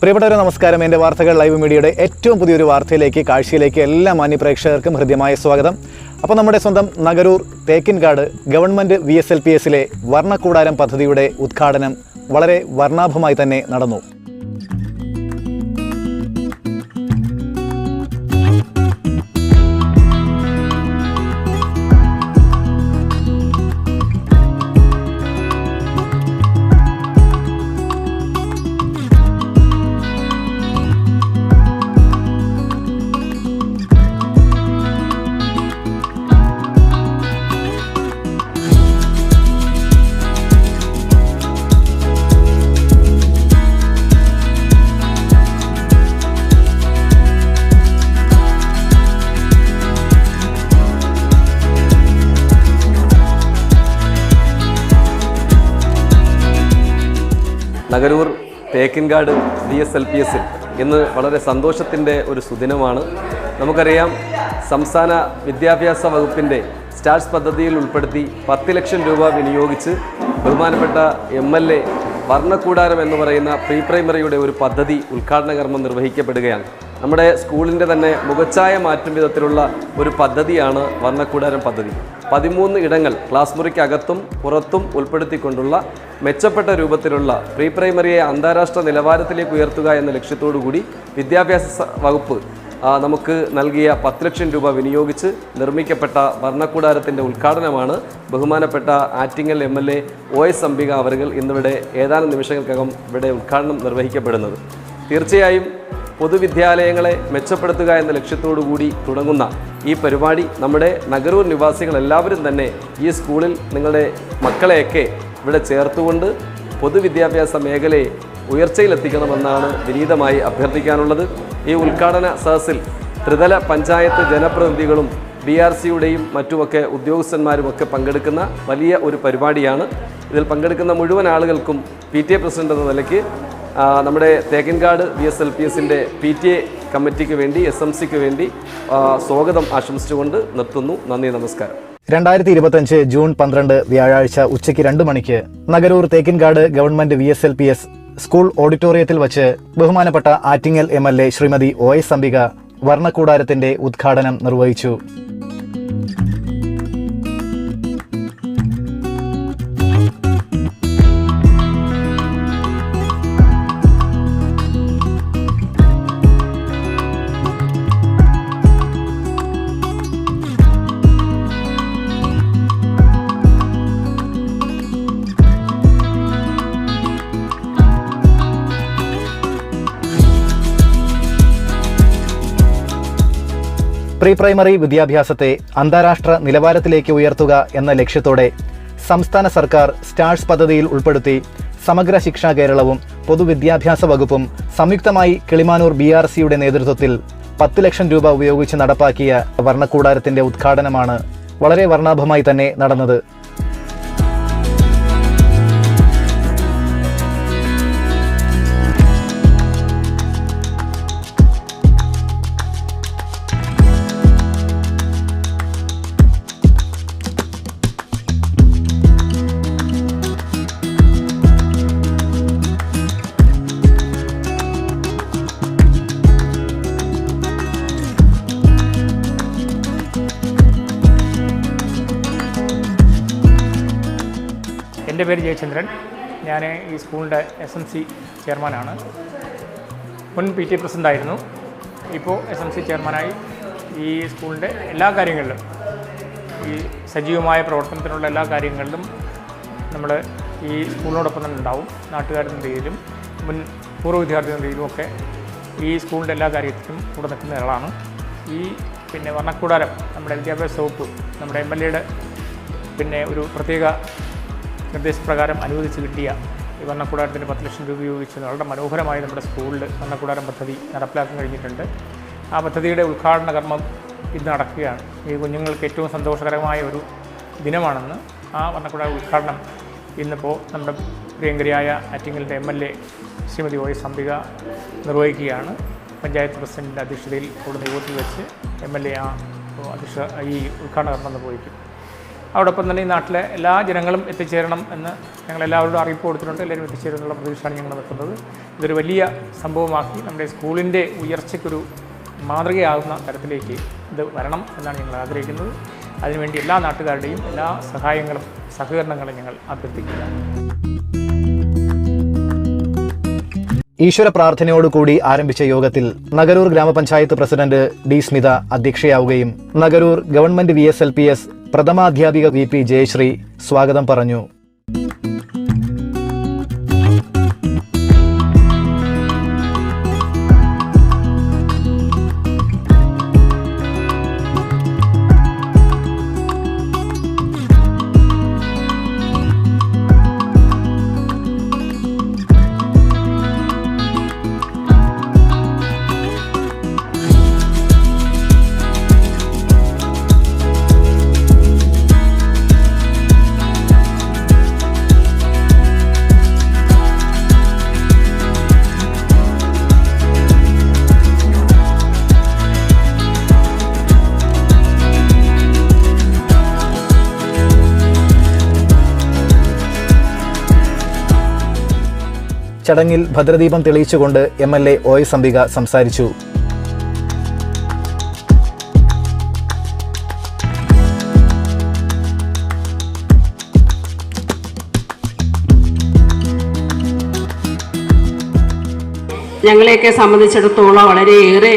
പ്രിയപ്പെട്ടവരെ നമസ്കാരം. എന്റെ വാർത്തകൾ ലൈവ് മീഡിയയുടെ ഏറ്റവും പുതിയൊരു വാർത്തയിലേക്ക് കാഴ്ചയിലേക്ക് എല്ലാ മാന്യപ്രേക്ഷകർക്കും ഹൃദ്യമായ സ്വാഗതം. അപ്പോൾ നമ്മുടെ സ്വന്തം Nagaroor Thekkinkad government V S L P എസിലെ വർണക്കൂടാരം പദ്ധതിയുടെ ഉദ്ഘാടനം വളരെ വർണാഭമായി തന്നെ നടന്നു. Nagaroor Thekkinkad D S L P എസിൽ ഇന്ന് വളരെ സന്തോഷത്തിന്റെ ഒരു സുദിനമാണ്. നമുക്കറിയാം സംസ്ഥാന വിദ്യാഭ്യാസ വകുപ്പിന്റെ സ്റ്റാർസ് പദ്ധതിയിൽ ഉൾപ്പെടുത്തി പത്ത് ലക്ഷം രൂപ വിനിയോഗിച്ച് ബഹുമാനപ്പെട്ട എം എൽ എ വർണക്കൂടാരം എന്ന് പറയുന്ന പ്രീ പ്രൈമറിയുടെ ഒരു പദ്ധതി ഉദ്ഘാടന കർമ്മം നിർവഹിക്കപ്പെടുകയാണ്. നമ്മുടെ സ്കൂളിന്റെ തന്നെ മുഖച്ഛായ മാറ്റും വിധത്തിലുള്ള ഒരു പദ്ധതിയാണ് വർണക്കൂടാരം പദ്ധതി. പതിമൂന്ന് ഇടങ്ങൾ ക്ലാസ് മുറിക്കകത്തും പുറത്തും ഉൾപ്പെടുത്തിക്കൊണ്ടുള്ള മെച്ചപ്പെട്ട രൂപത്തിലുള്ള പ്രീ പ്രൈമറിയെ അന്താരാഷ്ട്ര നിലവാരത്തിലേക്ക് ഉയർത്തുക എന്ന ലക്ഷ്യത്തോടു കൂടി വിദ്യാഭ്യാസ വകുപ്പ് നമുക്ക് നൽകിയ പത്ത് ലക്ഷം രൂപ വിനിയോഗിച്ച് നിർമ്മിക്കപ്പെട്ട വർണക്കൂടാരത്തിന്റെ ഉദ്ഘാടനമാണ് ബഹുമാനപ്പെട്ട Attingal M L A O S Ambika അവരുകൾ ഇന്നിവിടെ ഏതാനും നിമിഷങ്ങൾക്കകം ഇവിടെ ഉദ്ഘാടനം നിർവഹിക്കപ്പെടുന്നത്. തീർച്ചയായും പൊതുവിദ്യാലയങ്ങളെ മെച്ചപ്പെടുത്തുക എന്ന ലക്ഷ്യത്തോടു കൂടി തുടങ്ങുന്ന ഈ പരിപാടി നമ്മുടെ നഗരൂർ നിവാസികൾ എല്ലാവരും തന്നെ ഈ സ്കൂളിൽ നിങ്ങളുടെ മക്കളെയൊക്കെ ഇവിടെ ചേർത്തുകൊണ്ട് പൊതുവിദ്യാഭ്യാസ മേഖലയെ ഉയർച്ചയിലെത്തിക്കണമെന്നാണ് വിനീതമായി അഭ്യർത്ഥിക്കാനുള്ളത്. ഈ ഉദ്ഘാടന സദസ്സിൽ ത്രിതല പഞ്ചായത്ത് ജനപ്രതിനിധികളും ബി ആർ സിയുടെയും മറ്റുമൊക്കെ ഉദ്യോഗസ്ഥന്മാരുമൊക്കെ പങ്കെടുക്കുന്ന വലിയ ഒരു പരിപാടിയാണ്. ഇതിൽ പങ്കെടുക്കുന്ന മുഴുവൻ ആളുകൾക്കും പി ടി എ പ്രസിഡന്റ് എന്ന നിലയ്ക്ക് നമ്മുടെ Thekkinkad V S L P എസിന്റെ പി ടി എ കമ്മിറ്റിക്ക് വേണ്ടി എസ് എം സിക്ക് വേണ്ടി സ്വാഗതം ആശംസിച്ചുകൊണ്ട് നിർത്തുന്നു. നന്ദി നമസ്കാരം. രണ്ടായിരത്തി ഇരുപത്തഞ്ച് ജൂൺ പന്ത്രണ്ട് വ്യാഴാഴ്ച ഉച്ചയ്ക്ക് രണ്ട് മണിക്ക് Nagaroor Thekkinkad government V S L P S school ഓഡിറ്റോറിയത്തിൽ വച്ച് ബഹുമാനപ്പെട്ട Attingal M L A Shrimati O S Ambika വർണക്കൂടാരത്തിന്റെ ഉദ്ഘാടനം നിർവഹിച്ചു. പ്രീ പ്രൈമറി വിദ്യാഭ്യാസത്തെ അന്താരാഷ്ട്ര നിലവാരത്തിലേക്ക് ഉയർത്തുക എന്ന ലക്ഷ്യത്തോടെ സംസ്ഥാന സർക്കാർ സ്റ്റാർസ് പദ്ധതിയിൽ ഉൾപ്പെടുത്തി സമഗ്ര ശിക്ഷാ കേരളവും പൊതുവിദ്യാഭ്യാസ വകുപ്പും സംയുക്തമായി കിളിമാനൂർ ബി ആർ സിയുടെ നേതൃത്വത്തിൽ പത്ത് ലക്ഷം രൂപ ഉപയോഗിച്ച് നടപ്പാക്കിയ വർണക്കൂടാരത്തിന്റെ ഉദ്ഘാടനമാണ് വളരെ വർണാഭമായി തന്നെ നടന്നത്. എന്റെ പേര് ജയചന്ദ്രൻ. ഞാൻ ഈ സ്കൂളിന്റെ എസ് എം സി ചെയർമാനാണ്. മുൻ പി ടി പ്രസിഡന്റായിരുന്നു ഇപ്പോൾ എസ് എം സി ചെയർമാനായി ഈ സ്കൂളിന്റെ എല്ലാ കാര്യങ്ങളിലും ഈ സജീവമായ പ്രവർത്തനത്തിനുള്ള എല്ലാ കാര്യങ്ങളിലും നമ്മൾ ഈ സ്കൂളിനോടൊപ്പം തന്നെ ഉണ്ടാവും. നാട്ടുകാരുടെ രീതിയിലും മുൻ പൂർവ വിദ്യാർത്ഥികളുടെ രീതിയിലും ഒക്കെ ഈ സ്കൂളിന്റെ എല്ലാ കാര്യത്തിലും കൂടെ നിൽക്കുന്ന ഒരാളാണ്. ഈ പിന്നെ വർണക്കൂടാരം നമ്മുടെ വിദ്യാഭ്യാസ വകുപ്പ് നമ്മുടെ എം എൽ എയുടെ പിന്നെ ഒരു പ്രത്യേക നിർദ്ദേശപ്രകാരം അനുവദിച്ച് കിട്ടിയ ഈ വർണക്കൂടാരത്തിന് പത്ത് ലക്ഷം രൂപ ഉപയോഗിച്ച് വളരെ മനോഹരമായി നമ്മുടെ സ്കൂളിൽ വർണക്കൂടാരം പദ്ധതി നടപ്പിലാക്കാൻ കഴിഞ്ഞിട്ടുണ്ട്. ആ പദ്ധതിയുടെ ഉദ്ഘാടന കർമ്മം ഇന്ന് നടക്കുകയാണ്. ഈ കുഞ്ഞുങ്ങൾക്ക് ഏറ്റവും സന്തോഷകരമായ ഒരു ദിനമാണെന്ന് ആ വർണക്കൂടാര ഉദ്ഘാടനം ഇന്നിപ്പോൾ നമ്മുടെ പ്രിയങ്കരിയായ ആറ്റിങ്ങലിന്റെ M L A Shrimati O S Ambika നിർവഹിക്കുകയാണ്. Panchayat പ്രസിഡന്റിന്റെ അധ്യക്ഷതയിൽ കൂടുതൽ യോഗത്തിൽ വെച്ച് എം എൽ എ ആ അധ്യക്ഷ ഈ ഉദ്ഘാടന കർമ്മം നിർവഹിക്കും. അതോടൊപ്പം തന്നെ ഈ നാട്ടിലെ എല്ലാ ജനങ്ങളും എത്തിച്ചേരണം എന്ന് ഞങ്ങൾ എല്ലാവരോടും അറിയിപ്പ് കൊടുത്തിട്ടുണ്ട്. എല്ലാവരും എത്തിച്ചേരുന്നുള്ള പ്രതീക്ഷയാണ് ഞങ്ങൾ വെക്കുന്നത് ഇതൊരു വലിയ സംഭവമാക്കി നമ്മുടെ സ്കൂളിന്റെ ഉയർച്ചയ്ക്കൊരു മാതൃകയാകുന്ന തരത്തിലേക്ക് ഇത് വരണം എന്നാണ് ഞങ്ങൾ ആഗ്രഹിക്കുന്നത്. അതിനുവേണ്ടി എല്ലാ നാട്ടുകാരുടെയും എല്ലാ സഹായങ്ങളും സഹകരണങ്ങളും ഞങ്ങൾ അഭ്യർത്ഥിക്കുക ഈശ്വര പ്രാർത്ഥനയോടുകൂടി ആരംഭിച്ച യോഗത്തിൽ നഗരൂർ ഗ്രാമപഞ്ചായത്ത് president D. Smitha അധ്യക്ഷയാവുകയും Nagaroor government V S L P S പ്രഥമാധ്യാപിക V P Jayashree സ്വാഗതം പറഞ്ഞു. ചടങ്ങിൽ ഭദ്രദീപം തെളിയിച്ചുകൊണ്ട് M L A O S Ambika സംസാരിച്ചു. ഞങ്ങളെയൊക്കെ സംബന്ധിച്ചിടത്തോളം വളരെയേറെ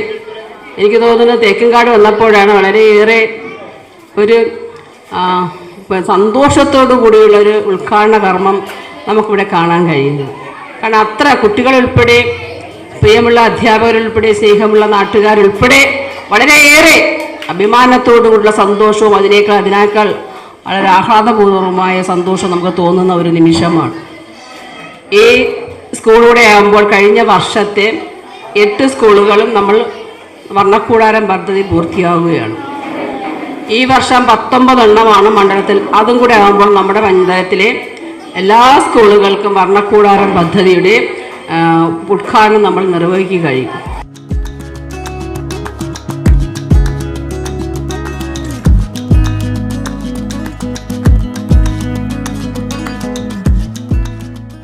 എനിക്ക് തോന്നുന്നു തേക്കിൻകാട് വന്നപ്പോഴാണ് വളരെയേറെ ഒരു സന്തോഷത്തോടു കൂടിയുള്ളൊരു ഉദ്ഘാടന കർമ്മം നമുക്കിവിടെ കാണാൻ കഴിയുന്നത്. കാരണം അത്ര കുട്ടികളുൾപ്പെടെ പ്രിയമുള്ള അധ്യാപകരുൾപ്പെടെ സ്നേഹമുള്ള നാട്ടുകാരുൾപ്പെടെ വളരെയേറെ അഭിമാനത്തോടുകൂടിയുള്ള സന്തോഷവും അതിനേക്കാൾ അതിനേക്കാൾ വളരെ ആഹ്ലാദപൂർവമായ സന്തോഷം നമുക്ക് തോന്നുന്ന ഒരു നിമിഷമാണ്. ഈ സ്കൂളിലൂടെ ആകുമ്പോൾ കഴിഞ്ഞ വർഷത്തെ എട്ട് സ്കൂളുകളും നമ്മൾ വർണക്കൂടാരം പദ്ധതി പൂർത്തിയാവുകയാണ്. ഈ വർഷം പത്തൊമ്പതെണ്ണമാണ് മണ്ഡലത്തിൽ. അതും കൂടെ ആകുമ്പോൾ നമ്മുടെ പഞ്ചായത്തിലെ എല്ലാ സ്കൂളുകൾക്കും വർണക്കൂടാരം പദ്ധതിയുടെ ഉദ്ഘാടനം നമ്മൾ നിർവഹിക്കുക കഴിയും.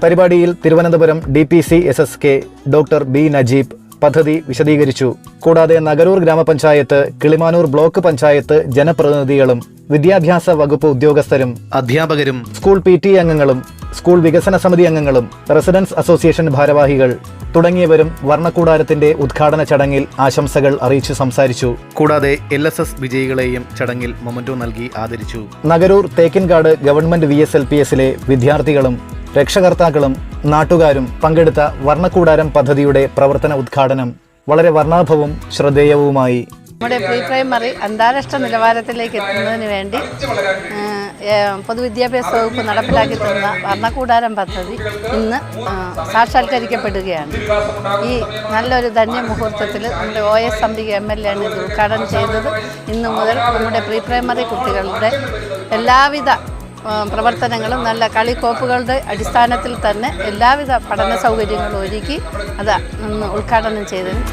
പരിപാടിയിൽ Thiruvananthapuram D P C S S K doctor B Najeeb പദ്ധതി വിശദീകരിച്ചു. കൂടാതെ നഗരൂർ ഗ്രാമപഞ്ചായത്ത് കിളിമാനൂർ ബ്ലോക്ക് പഞ്ചായത്ത് ജനപ്രതിനിധികളും വിദ്യാഭ്യാസ വകുപ്പ് ഉദ്യോഗസ്ഥരും അധ്യാപകരും സ്കൂൾ പി ടി അംഗങ്ങളും സ്കൂൾ വികസന സമിതി അംഗങ്ങളും റെസിഡൻസ് അസോസിയേഷൻ ഭാരവാഹികൾ തുടങ്ങിയവരും വർണക്കൂടാരത്തിന്റെ ഉദ്ഘാടന ചടങ്ങിൽ ആശംസകൾ അറിയിച്ചു സംസാരിച്ചു. കൂടാതെ എൽ എസ് എസ് വിജയികളെയും ചടങ്ങിൽ മൊമന്റോ നൽകി ആദരിച്ചു. Nagaroor Thekkinkad government V S L P എസിലെ വിദ്യാർത്ഥികളും രക്ഷകർത്താക്കളും നാട്ടുകാരും പങ്കെടുത്ത വർണക്കൂടാരം പദ്ധതിയുടെ പ്രവർത്തന ഉദ്ഘാടനം വളരെ വർണാഭവും ശ്രദ്ധേയവുമായി നമ്മുടെ പ്രീ പ്രൈമറി അന്താരാഷ്ട്ര നിലവാരത്തിലേക്ക് എത്തുന്നതിന് വേണ്ടി പൊതുവിദ്യാഭ്യാസ വകുപ്പ് നടപ്പിലാക്കി തന്ന വർണക്കൂടാരം പദ്ധതി ഇന്ന് സാക്ഷാത്കരിക്കപ്പെടുകയാണ്. ഈ നല്ലൊരു ധന്യ മുഹൂർത്തത്തിൽ നമ്മുടെ O S Ambika M L A ആണ് ഇത് ഉദ്ഘാടനം ചെയ്തത്. ഇന്നു മുതൽ നമ്മുടെ പ്രീ പ്രൈമറി കുട്ടികളുടെ എല്ലാവിധ പ്രവർത്തനങ്ങളും നല്ല കളിക്കോപ്പുകളുടെ അടിസ്ഥാനത്തിൽ തന്നെ എല്ലാവിധ പഠന സൗകര്യങ്ങളും ഒരുക്കി അത് ഉദ്ഘാടനം ചെയ്തതിന്